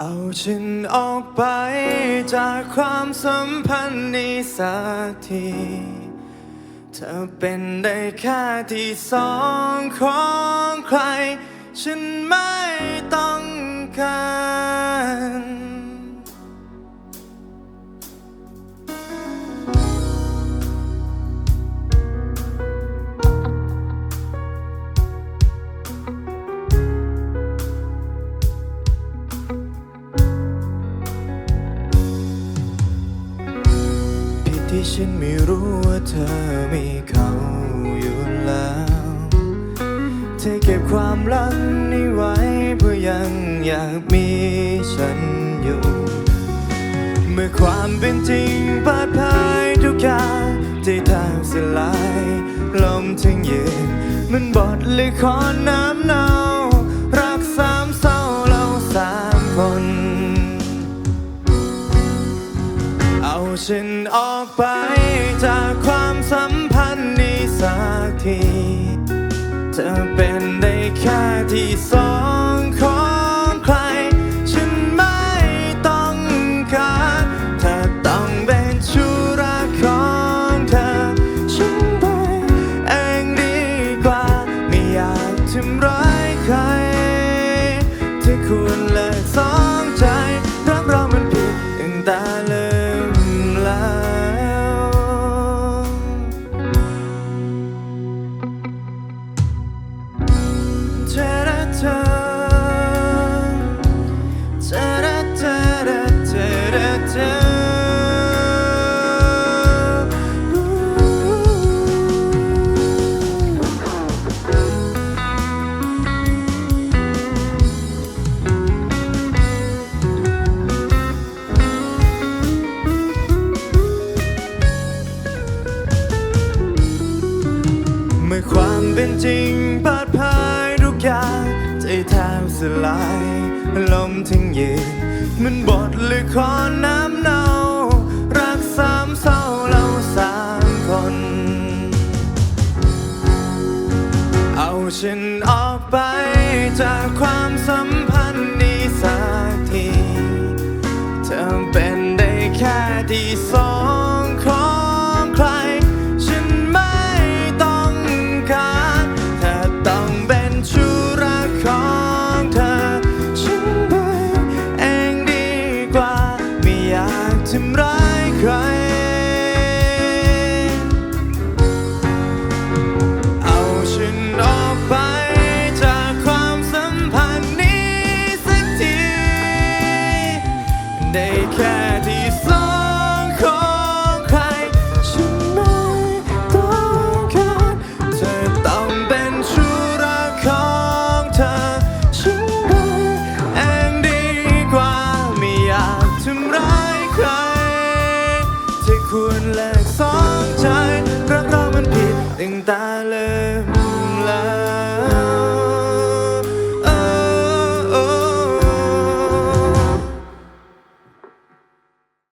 เอาฉันออกไปจากความสัมพันธ์นี้สักที เธอเป็นได้แค่ที่สองของใคร ฉันไม่ ที่ฉันไม่รู้ว่าเธอมีเขาอยู่แล้ว เธอเก็บความลับนี้ไว้เพื่อยังอยากมีฉันอยู่ เมื่อความเป็นจริงเปิดเผยทุกอย่างใจแทบสลาย ลมถึงเยืนมันบทละครน้ำเนา ออกไปจากความสัมพันธ์นี้สักทีเธอเป็นได้แค่ที่สองของใคร ฉันไม่ต้องการเธอต้องเป็นชูรักของเธอ ฉันไปเองดีกว่า ไม่อยากทำร้ายใคร ที่ควรเลิกสองใจรักเรามันผิดตั้งแต่เริ่มแล้ว ความเป็นจริงเปิดเายทุกอย่างใจแทบสลายลมทิ้งเย็นมันบทหรือคอน้ำเน่ารักสามเศร้าเราสามคน เอาฉันออกไปจากความสัมพันธ์นี้สักที เธอเป็นได้แค่ที่สอง simrar. ควรแลกสองใจรักเรามันผิดตั้งตาเลย